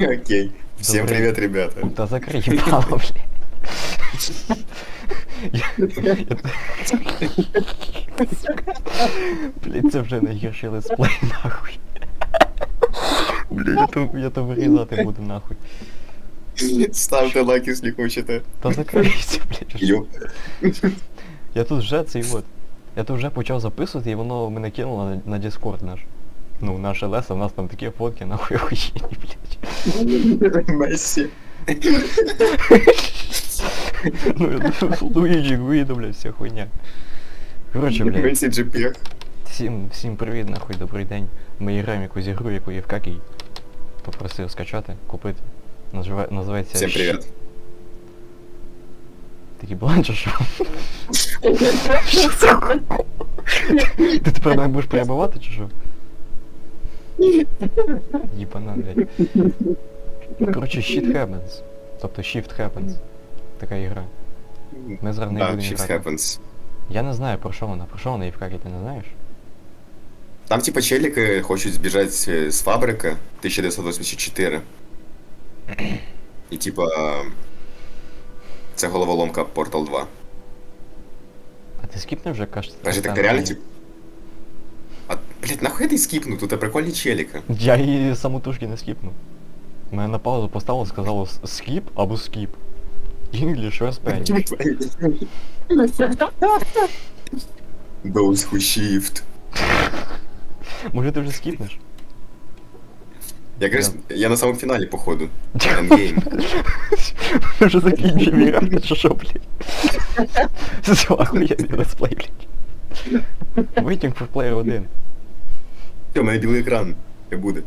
Окей. Всем Добрый- привет, ребята. Та закрий їбало, блядь. Я- я- Блядь, це вже найгірший летсплей, нахуй. Блядь, я то, я то вирізати буду, нахуй. Ставте лайк, если хочете. Та закрийся, блядь. вже. Йоп. Я тут вже цей от. Я тут вже почав записувати, і воно мене кинуло на, на Discord наш. Ну, наше леса, у нас там такі фотки, нахуй охуєнні, блядь. Месси. Ну, Луїджі, Гуїдо, блядь, вся хуйня. Коротше, блядь. Месси JPEG. Всім, всім привіт, нахуй, добрий день. Ми граємо якусь ігру, яку Євкакій попросив скачати, купити. Називає, називається... Всем Щ- привет. Такий бланк чи що? Ти тепер мене будеш перебивати чи що? Їбана, блядь. Коротше, shit happens. Тобто shift happens. Така ігра. Ми зараз не Да, будемо shit грати. happens. Я не знаю про що вона. Про що вона Євкакій, ти не знаєш? Там типа челики хочуть збіжати з з фабрики 1984. І типа. Це головоломка Portal 2. А ти скіпнув вже кажеш? Даже так реально тип. А, блять, нахуй я ти? Тут прикольні челіки. Я її самотужки не скіпнув. Мене на паузу поставило, сказало с- скіп або скіп. English or Spanish. Those who shift. Може ти вже скіпнеш? Я, кажу, я на самому фіналі, походу. Endgame. Ми вже закінчимо грати, чи що, блядь? Все, охуєнний летсплей, блядь. Waiting for player 1. Все, у мене білий екран. Не буде.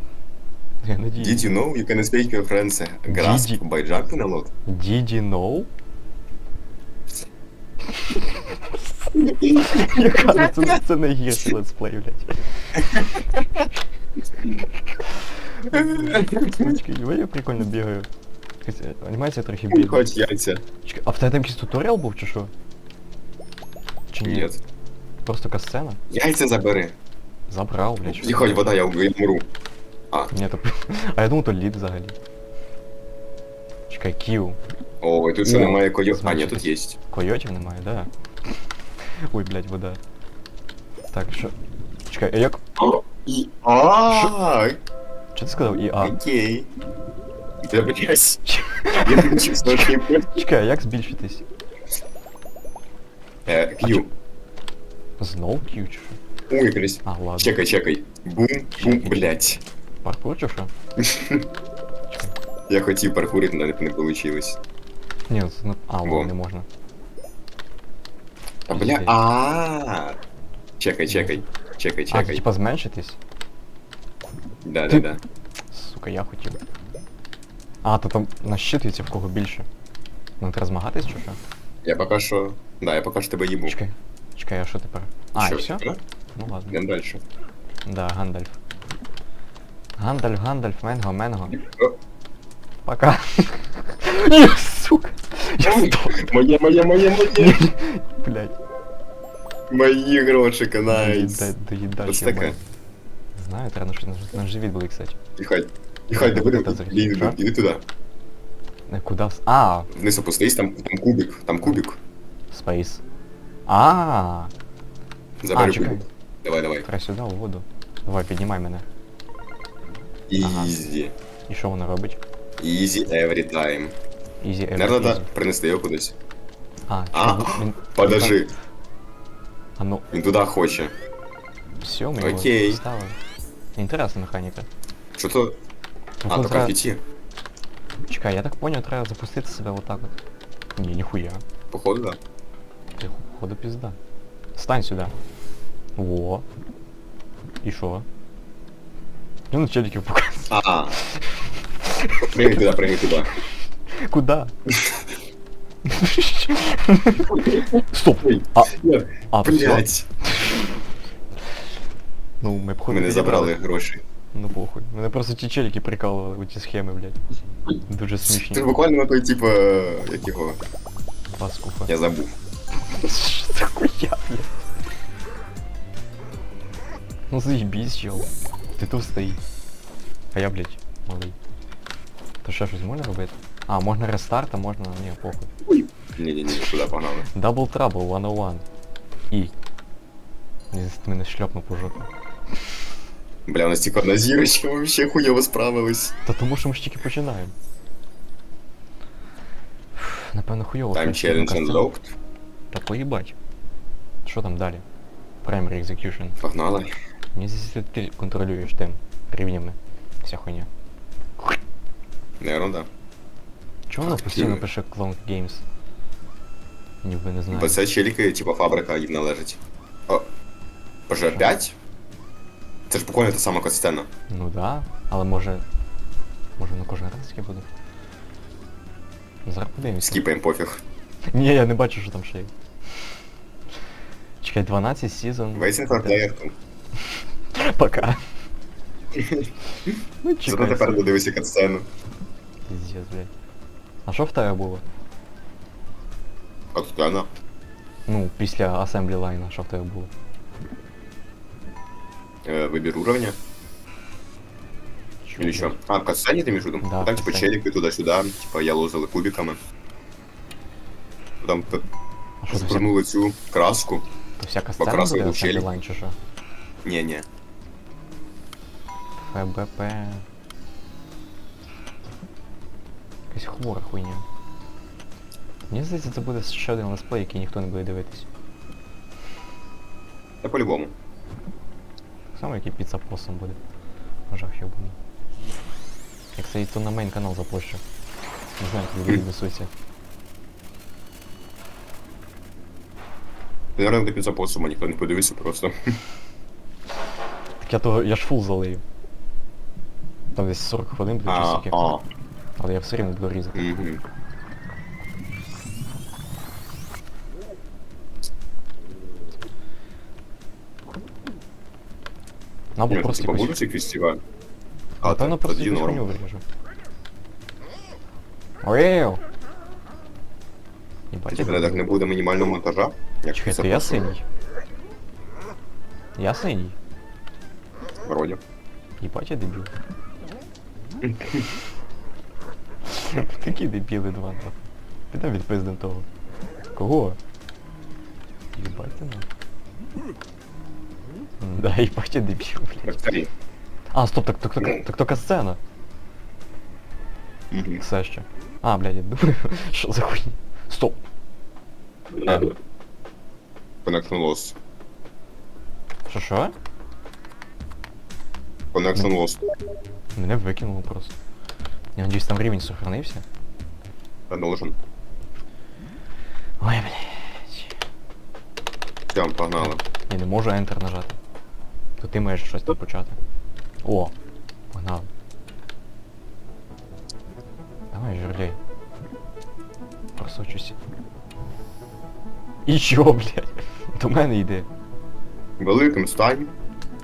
Я надію. Did you know you can escape your friends grasp Did you- by jumping a lot? Did you know? Я кажу, це, це найгірший летсплей, блядь. Чекай, я прикольно бігаю. Якась, е, Анімація трохи бідна. Хоч яйця. Чекай, а в тебе там якийсь туторіал був чи що? Чи ні? Ні. Просто касцена? Яйця забери. Забрав, блядь. що І хоч ти? вода, я я вмру. А, Ні, то... А я думав, то лід взагалі. Чекай, кіл. о, і тут ще О, немає койо. А, ні, значить. тут є. Койотів немає, да? Ой, блядь, вода. Так, що... Чекай, а як... І... А, Що ти сказав? І А? окей. Да, блядь. Я не чувствую, що я Чекай, а як збільшитись? Е, К'ю. Знов кіл чи що? Ой, крись. А, ладно. Чекай, чекай. Бум, бум, блядь. Паркур чи що? Я хотів паркурити, але не вийшло. Ні, це не... А, Во. ладно, не можна. А, бля, а Чекай, чекай. Чекай, А, чекай. типа зменшитись? Да, да, ти- да. Сука, я хотів. А, то там насчитується в кого більше. Нам треба змагатись чи що? Я поки що. Да, я поки що тебе їбу. Чекай. Чекай, а що тепер? А, Що, і все? да? Ну ладно. Гандальф. Да, Гандальф. Гандальф, Гандальф, Менго, Менго. Пока. Сука. Я Моє, моє, моє, моє. Блять. Мої грошики, найс. Доїдать я Знаю, треба на живіт були, кстати. І хай. І хай, будемо. Іди туди. Куда? А. Вниз опустись, там, там кубик, там кубик. Спейс. А. Забери кубик. Давай, давай. Треба сюди, у воду. Давай, піднімай мене. Ага. Ізі. І що вона робить? Ізі every time. Easy every Наверно, easy. треба принести його кудись. А, А, чого? Він- Подожди. А ну, Він туди хоче. все, ми його Окей. вставили. Інтересна механіка. Що то? Ну, А, тут то треба- конфеті. Чекай, я так понял, треба запустити себе отак от. Ні, ніхуя. Походу, да. Ти ху- ходу пізда. Стань сюди. Во. І що? Ну, на челіків показує. А. Прыгай туди, прыгай туди. Куда? Стоп! Ой. А, Ні, а, все. Блять. Ну, ми походу Мене підібрали. забрали гроші. Ну похуй. Мене просто ті челіки прикалували у ці схеми, блядь. Дуже Ти смішні. ж буквально на той, типа, як його, Паскуха. я забув. Що за хуя, блядь? Ну заебись, чел. Ты тут стои. А я, блядь, малый. То ще щось можна робити? А, можна рестарт, а можна. Ні, похуй. Ой. Ні-ні-ні, куди погнали. Double Trouble 101. І. Він мене шльопнув по жопі. Бля, у нас тільки одна зірочка, ми вообще хуйово справились. Та тому що ми ж тільки починаємо. Фух, Напевно, хуйово. Time конечно, challenge кастом. unlocked. Та поїбать. Що там далі? Primary Execution. Погнали. Мені здається, ти контролюєш тим рівнями. Вся хуйня. Не ерунда. Чого воно постійно пише Clone Games? Ніби не знаю. Бо це челіки, типа фабрика їм належить. О, Боже, 5? Це ж буквально та сама катсцена. Ну да, але може. Може на кожен раз таке буде. Зараз подивимося. Скіпаємо пофіг. Ні, я не бачу, що там ще є. Чекай, 12 сезон. Waiting for player. Пока. ну Зато чекай. тепер собі. додивися катсцену. Піздец, блядь. А що в тебе було? Катсцена. Ну, після Assembly Line, що в тебе було? Е, Вибір уровня. Или що? А, в катсцені ти між виду? Да, Там, в типа, катсцені. челіки туди-сюди, типа, я лозили кубиками. Потім п- А що це вся, звернули цю краску. то вся касцена покрасили буде в Assembly челі. Line чи що? Ні-ні. ФБП. Якась хвора хуйня. Мені здається, це буде ще один летсплей, який ніхто не буде дивитись. Та по-любому. Так само, як і піца посом буде. Жах йобаний. Як це і то на мейн канал запущу. Не знаю, як люди несуться. Ти, наверное, до піца посума ніхто не подивився просто. Так я того, я ж фул залию. Там десь 40 хвилин буде А, часики. а. Але я все рівно буду різати. Мгм. Або Ні, просто типа, якусь... будуть ці фестиваль? А, Напевно, так, просто тоді якусь хуйню норм. виріжу. Оєю! Єбать, Типа, так не буде мінімального монтажа? Як Чекай, це то я просто? синій? Я синій? Вроді. Єбать, я дебіл. Такі дебіли два нахуй. Підемо відпиздим того. Кого? Єбать ти нахуй. Да, єбать, я дебіл, блядь. А, стоп, так, так, так, так только сцена. Мгм. Все ще. А, блядь, я думаю, що за хуйня. Стоп. Connection lost. Що що? Connection lost. Мене викинуло просто. Я надіюсь, там рівень сохранився. Я должен. Ой, блядь. Все, погнали. Я не можу Enter нажати. То ти маєш щось там почати. О! Погнали. Давай, журлей. Просочусь. І що, блядь? До мене йде. Великим стань.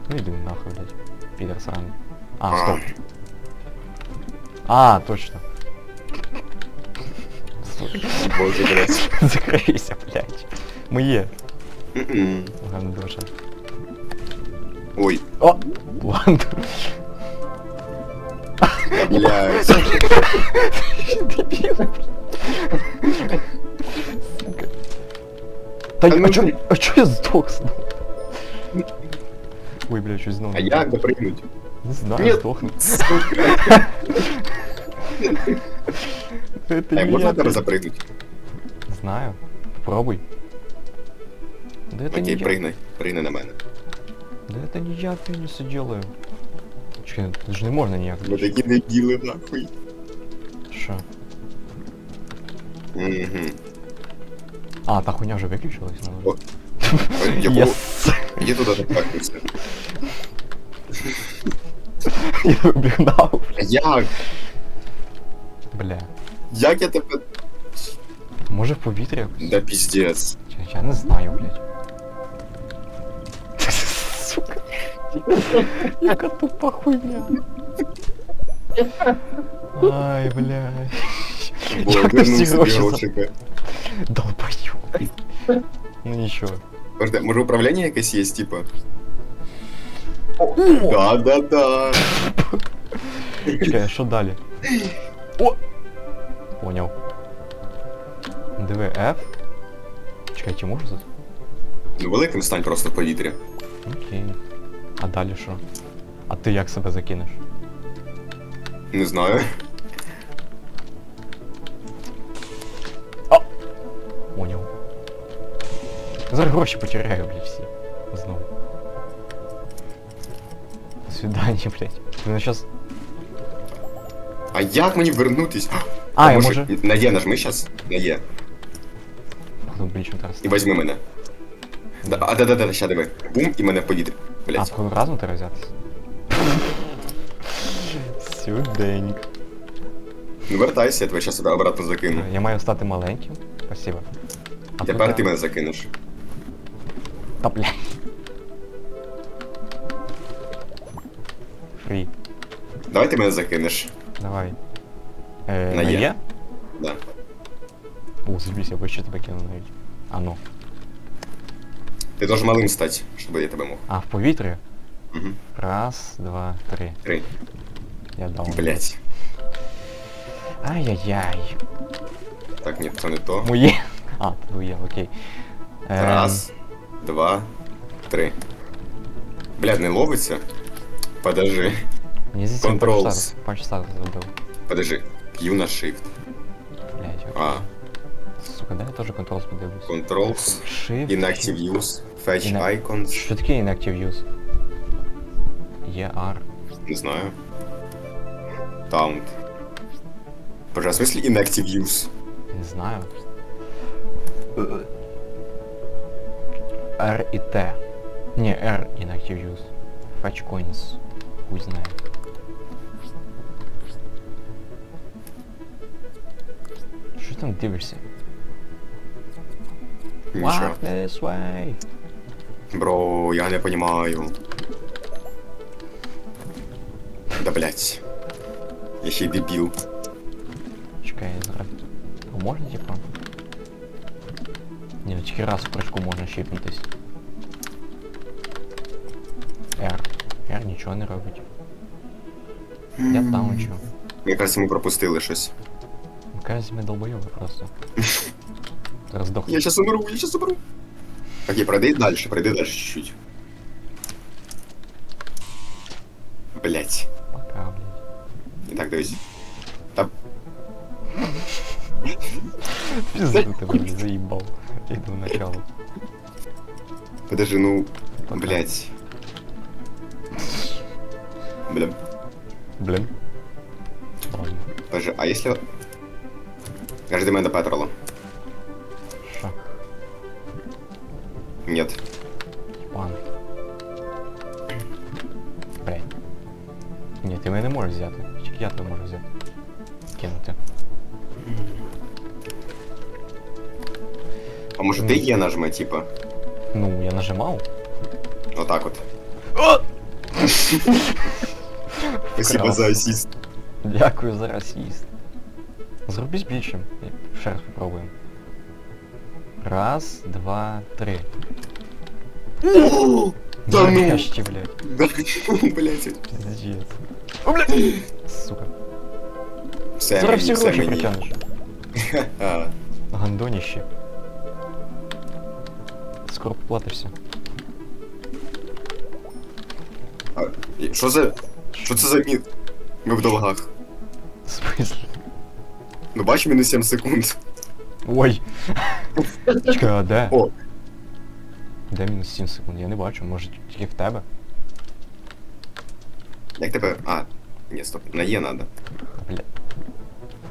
Ну йди нахуй, блядь. Підер сраний. А, стоп. А, точно. Сука. Боже, блядь. Закрийся, блядь. Моє. Мгм. Ладно, душа. Ой, О! Ладно. та, блядь. Дебіл. Сука. Та Та й- а ну чо, ти- а чо я здох знову? Ой, бля, щось знову. А як допригнуть? Не знаю, Ні. здохну. Сука. Это А не можна я, тебе блядь. запригнуть? Знаю. Попробуй. Да это не Окей, я. пригни. Пригни на мене. Да это не я пениса делаю. Чекай, это же не можно ніяк. Ми такі дебіли, нахуй. Що? Угу. А, та хуйня вже виключилась, О, ну. Якого... Єс! Є туди запригнувся. Я обігнав. Як? Бля. Як я тебе... Може в повітря якось? Да пиздец. Чекай, Я не знаю, блядь. Сука. Яка тупа хуйня. Ай, блядь. Бо Як ти вернув всі собі гроші за... грошика. Долбаю. Ну нічого. Подожди, може управління якесь є, типа? Да-да-да. Чекай, а що далі? О! Поняв. Диви, F. Чекай, чи можу тут? Ну великим стань просто в повітрі. Окей. А далі що? А ти як себе закинеш? Не знаю. Поняв. Зараз гроші потеряю, блядь, всі. До свидання, блядь. Ну щас. А як мені вернутись? А, я можу. На Е нажми щас. На Е. Ну, блін, що зараз. І возьми мене. Да, а да, да, да, ща диви. Бум, і мене в повітрі. А, Блять. в разом треба взятися. Сюденьк. Ну вертайся, я тебе сюди обратно закину. Я маю стати маленьким. Спасибо. А Тепер ти мене закинеш. Та блядь. Фрі. Давай ти мене закинеш. Давай. Е, На Є? Є? Да. О, забійся, я ще тебе кину навіть. А ну. Ти должен малим стати, щоб я тебе мог. А, в повітрі? Угу. Раз, два, три. Три. Я дав. Блять. Ай-яй-яй. Так, ні, це не то. Моє. А, твоє, окей. Ем, Раз, два, три. Блядь, не ловиться? Подожди. Мені здається, він Controls. панчстар- панчстар зробив. Подожди. Q на Shift. Блять, А, сука, дай я теж контрол подивлюсь. Controls. Shift. Inactive Use. Fetch Ina- Icons. Що таке inactive use? ER. Не знаю. Taunt. Боже, а в смысле Inactive Use? Не знаю. R і T. Не, R inactive use. Fetch coins. Хуй знає. Що там дивишся? Нічого. Walk this way. Бро, я не понимаю. Да блять. Я ще й дебіл. Чекай, я зараз. А можна типа? Ні, ну тільки раз в прыжку можна щипнутись. нічого не робить. Я таунчу. Мені кажется, ми пропустили щось. Ну кажется, ми долбойови просто. Зараз здохну. Я щас умру, я щас умру. Окей, пройди дальше, пройди дальше чуть-чуть. Блять. Пока, блядь. І так, дивись. Та Пизду ты, блядь, заебал. Иду в начало. подожди, ну. Пока. Блять. Бля. Блин. Ладно. Подожди, а если... Кажи до мене до Петрола. Шо? Нет. Ебан. Блядь. Ні, ти мене не можеш взяти. Тільки я тебе можу взяти. Кинути. А може ти є нажми, типа? Ну, я нажимав. Отак от. Спасибо Крав. за асіст. Дякую за расіст. Зробіть більшим. Ще раз попробуємо. Раз, два, три. Да ну! Нарешті, блядь. Да, блять. Пиздец. О, блядь! Сука. Все Зараз всі мені, все гроші мені. притягнеш. А, Гандоніще. Скоро поплатишся. а, і Що за... Що це за мід? Ми в долгах. В смысле? Ну бач, мінус 7 секунд. Ой! Чекай, а де? О, Де мінус 7 секунд? Я не бачу, може тільки в тебе? як тебе... А, ні, стоп, на Є надо. Бля.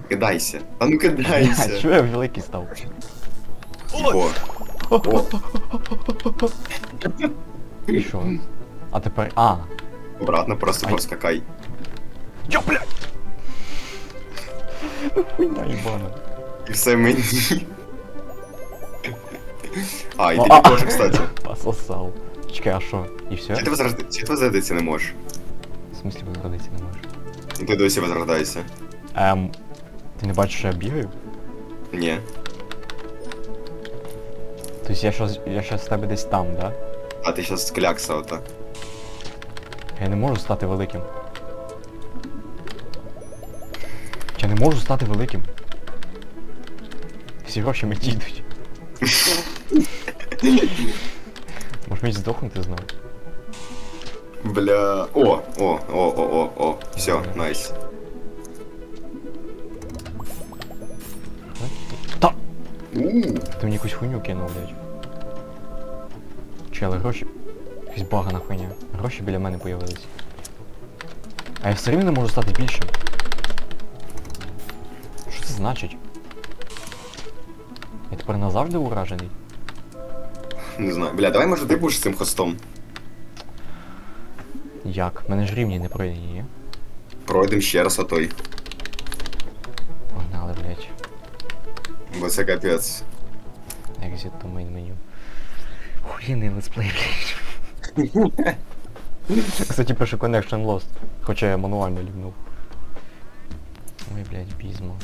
Кидайся. А ну кидайся. чого я великий став? О, о, І що? А тепер. А! обратно просто Ай. поскакай. Йо, блядь! Ну хуйня ебана. І все мені. А, і О, тобі а. теж, кстати. Пососал. Чекай, а що? І все? Чи ти возрожди... Чи ти возродитися не можеш? В смысле возродитися не можеш? Ну ти досі возрождайся. Ем. Ти не бачиш, що я бігаю? Ні. Тобто я щас, я щас з тебе десь там, да? А ти щас клякса ота. Я не можу стати великим. Я не можу стати великим. Всі гроші мені йдуть. Може мені здохнути знову? Бля. О, о, о, о, о, о. Все, найс. Та! Ти мені якусь хуйню кинув, блядь. Чели, гроші. Якась багана хуйня. Гроші біля мене появились. А я все рівно не можу стати більшим. Що це значить? Я тепер назавжди уражений? Не знаю. Бля, давай може ти будеш цим хостом. Як? У мене ж рівні не пройдені, ні? Пройдем ще раз, а той. Погнали, блядь. Бо це капець. Exit to main menu. Хуйний летсплей, блядь. Кстати, пише Connection Lost. Хоча я мануально лівнув. Ой, блядь, бізмо.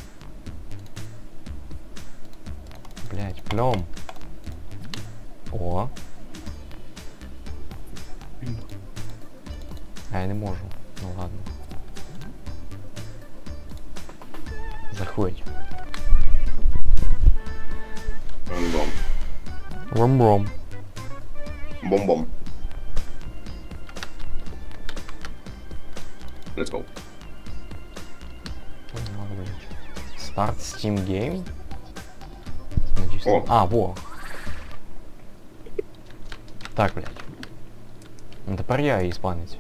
Блядь, пльом. О. А я не можу. Ну ладно. Заходь. Бом. Ром-ром. Бом-бом. Let's go. Погнали, блядь. Start Steam Game? Надіюсь. О. А, во. Так, блядь. Ну тепер я іспанець.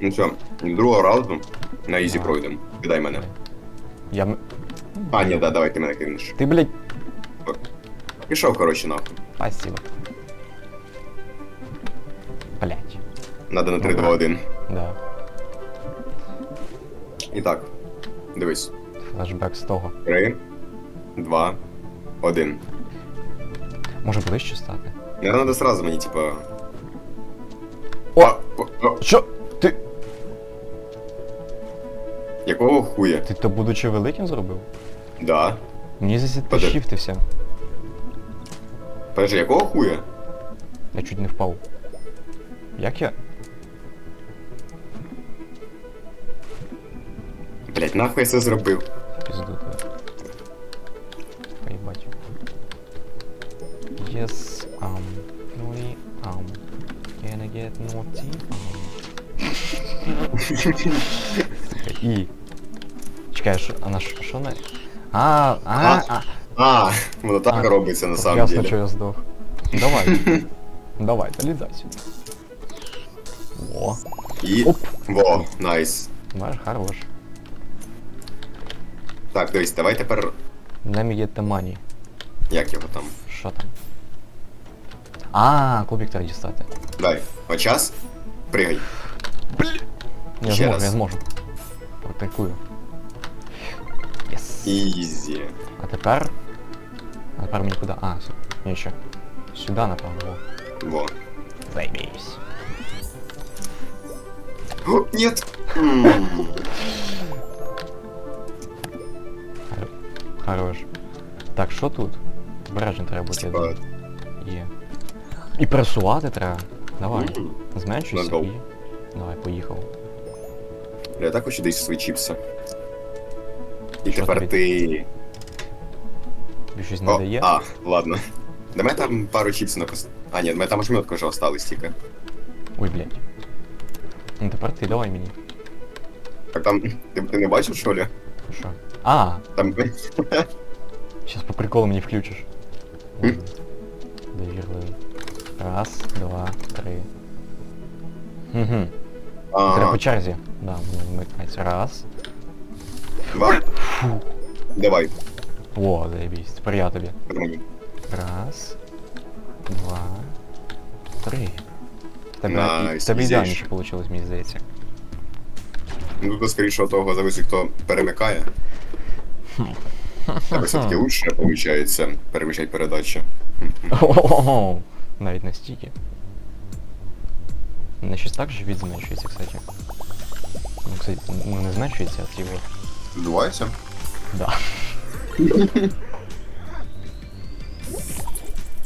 Ну все, другого раунду на ізі А. пройдем. Кидай мене. Я... м- А, ні, да, давай ти мене кинеш. Ти, блядь, Пішов, коротше, нахуй. спасибо. Надо на 3, 2, 1. Да. І так. Дивись. Флешбек з того. 3, 2, 1. Може ближче стати? Не надо сразу мені, типа. О! Що? Ти... Якого хуя? Ти то будучи великим зробив? Да. Мені здається, ти Подожди. шифтився. Подожди, якого хуя? Я чуть не впав. Як я? Блять, нахуй я це зробив. Пизду тебе. Поебать. Yes, um, we, um, can I get naughty? Um. І. Чекай, що, а на що, що на... А, а, а. А, воно так А, робиться на самом Ясно, деле. що я здох. Давай. Давай, залізай сюди. О, І. Оп. Во, найс. бачиш, хорош. Так, дивись, давай тепер. Let me get the money. Як його там? Що там? А, кубик треба дістати. Дай. От час. Пригай. Я Ще зможу, раз. я зможу. Практикую. Єс. Ізі. А тепер. А тепер мені куди? А, сю- ні, ще. Сюди, напевно. Во. Во. Заебись. О, нет. М. Хорош. Так, що тут? Обережно треба бути. я Типа, думаю. Є. І пресувати треба. Давай. М. Зменшуйся Let's go. і. Давай, поїхав. Я так хочу десь свої чіпси. І Що тепер тобі? ти. Тобі щось не О, дає? а, ладно. Да мене там пару чіпсів напис... А, ні, мене там ошметка вже осталось тільки. Ой, блядь. Ну тепер ти давай мені. Так там. Ти, ти не бачив, що ли? Що? А, Там. Сейчас по приколу мені включиш. М? Ладно. Раз, два, три. Угу. Треба по Ага. черзі. Да, воно вмикається. Раз. Два. Фу. Давай. О, заебись. Тепер я тобі. Раз. Два. Три. В Тебе, Найс, в тебе ізяш. ідеальніше вийшло, мені здається. Ну тут скоріше того зависить, хто перемикає. Тебе все-таки лучше виходить переміщати передачі. Ого, навіть настільки. Не щось так же від зменшується, кстати. Ну, кстати, ну не зменшується, а типу. Здувається? Да.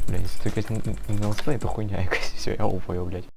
Блядь, це якась не летсплей, то хуйня якась. Все, я офаю, блядь.